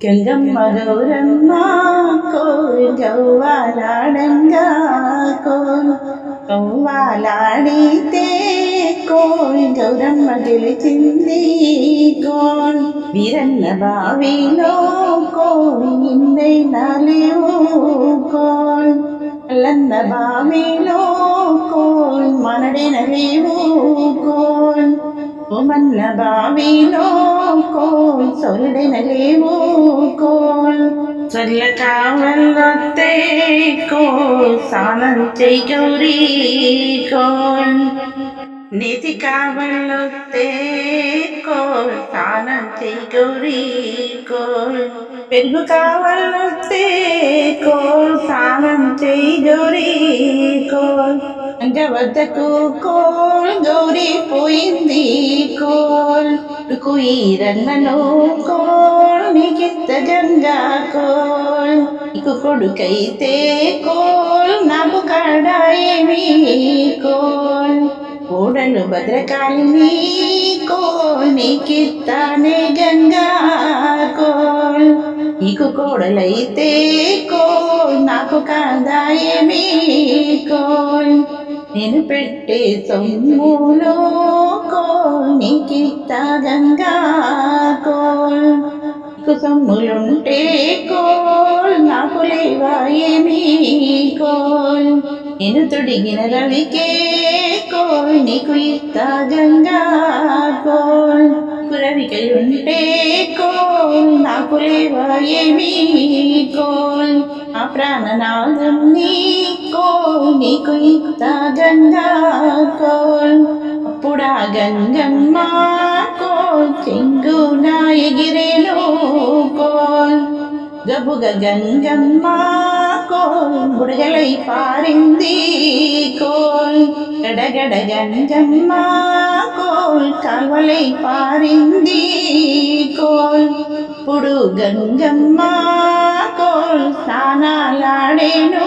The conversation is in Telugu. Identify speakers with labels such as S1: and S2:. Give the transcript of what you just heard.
S1: കെങ്കമ്മ ഗൗരമ്മ കോരു കൗവാലാടങ്കോരു കൗവാലാടീത്തേ കോഴി ഗൗരമ്മ കിളിച്ചിന്തീ വിരന്ന ഭാവിയിലോ കോഴിന്റെ നലിയോ കോൺ അല്ലെന്ന ഭാവിയിലോ ನನ್ನ ಬಾವಿ ನೋಡ್ಕೋಳ್ ಸೊಲ್ಲೆನಲ್ಲಿ ಮೂಕೋಳ್ ചൊല്ല കാവൽത്തേക്കോൾ സാനഞ്ചൈ ഗൗരീകോൾ നിധി കാവൽത്തേക്കോൾ സാനഞ്ചൈ ഗൗരീകോൾ പെരുകു കാവൽത്തേക്കോൾ സാനഞ്ചൈ ഗൗരീകോൾ చెయ్యి కోల్ పెరుగు కోల్ సానం గౌరీ కోల్. గవద్దకు పోయింది కోల్ కుయిరన్నను కోల్ నీకిత్త గంగా కోల్. నీకు కొడుకైతే కోల్ నాకు కాడాయేమి కోల్. కోడలు భద్రకాళిని కోల్ నీకిత్తానే గంగా కోల్. నీకు కోడలైతే కోల్ నాకు కాదాయేమి కోల్. నేను పెట్టే సొమ్ములో కోల్ నీకిత్తా కోల్. నీకు సొమ్ములుంటే కోల్ నాకు లేవా ఏమీ కోల్. నేను తొడిగిన రవికే కోల్ నీకు ఇస్తా గంగా కోల్. రవికలుంటే కోల్ నాకు లేవా ఏమీ కోల్. ఆ ప్రాణనాదం నీ కో నీకు ఇస్తా గంగా కోల్ అప్పుడా గంగమ్మ కోల్ చెంగున ఎగిరేను కోల్. గబుగ గంగమ్మ కోల్ బుడగలై పారింది కోల్. గడగడ గంగమ్మ కోల్ కాల్వలై పారింది కోల్. ఇప్పుడు గంగమ్మ కోల్ స్నానాలాడేను